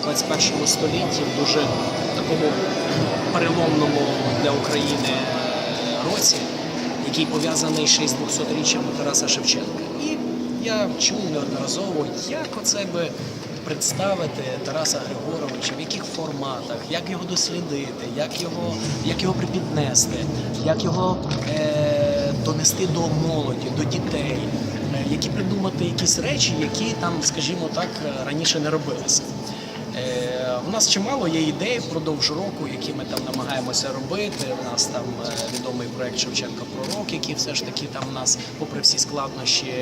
У 21 столітті в дуже такому переломному для України році, який пов'язаний ще з 200-річчям Тараса Шевченка. І я чув неодноразово, як оце би представити Тараса Григоровича, в яких форматах, як його дослідити, як його, як його припіднести, як його е, донести до молоді, до дітей, які придумати якісь речі, які там, скажімо так, раніше не робилися. Е, У нас чимало є ідей впродовж року, які ми там намагаємося робити. У нас там е, відомий проект Шевченка Пророк, який все ж таки там у нас, попри всі складнощі,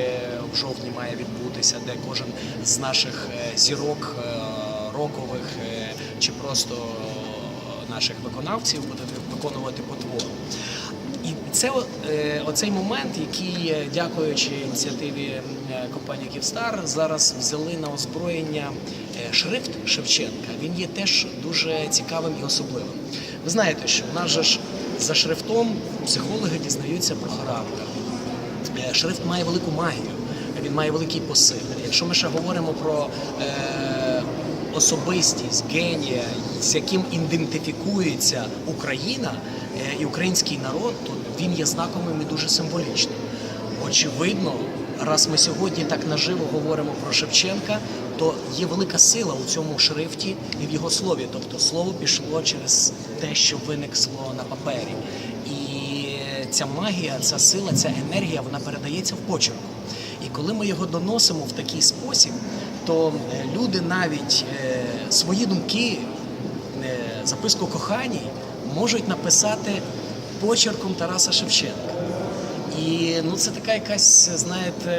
в жовтні має відбутися, де кожен з наших е, зірок е, рокових е, чи просто наших виконавців буде виконувати потвору. І це е, оцей момент, який, е, дякуючи ініціативі е, компанії Київстар, зараз взяли на озброєння шрифт Шевченка. Він є теж дуже цікавим і особливим. Ви знаєте, що в нас же ж за шрифтом психологи дізнаються про характер. Шрифт має велику магію, він має великий посил. Якщо ми ще говоримо про особистість, генія, з яким ідентифікується Україна е, і український народ, то він є знаковим і дуже символічним. Очевидно, раз ми сьогодні так наживо говоримо про Шевченка, то є велика сила у цьому шрифті і в його слові. Тобто слово пішло через те, що виникло на папері. І ця магія, ця сила, ця енергія, вона передається в почерку. І коли ми його доносимо в такий спосіб, то е, люди навіть е, свої думки, е, записку коханій можуть написати почерком Тараса Шевченка. І ну це така якась, знаєте,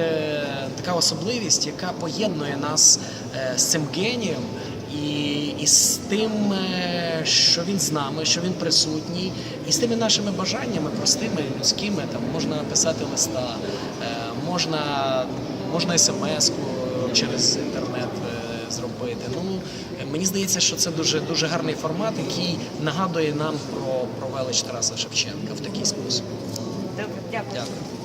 така особливість, яка поєднує нас з цим генієм і, і з тим, що він з нами, що він присутній, і з тими нашими бажаннями, простими, людськими. Там можна написати листа, можна, можна смс-ку через інтернет е, зробити. Ну мені здається, що це дуже дуже гарний формат, який нагадує нам про, про велич Тараса Шевченка в такий спосіб. Добре, дякую. Дякую.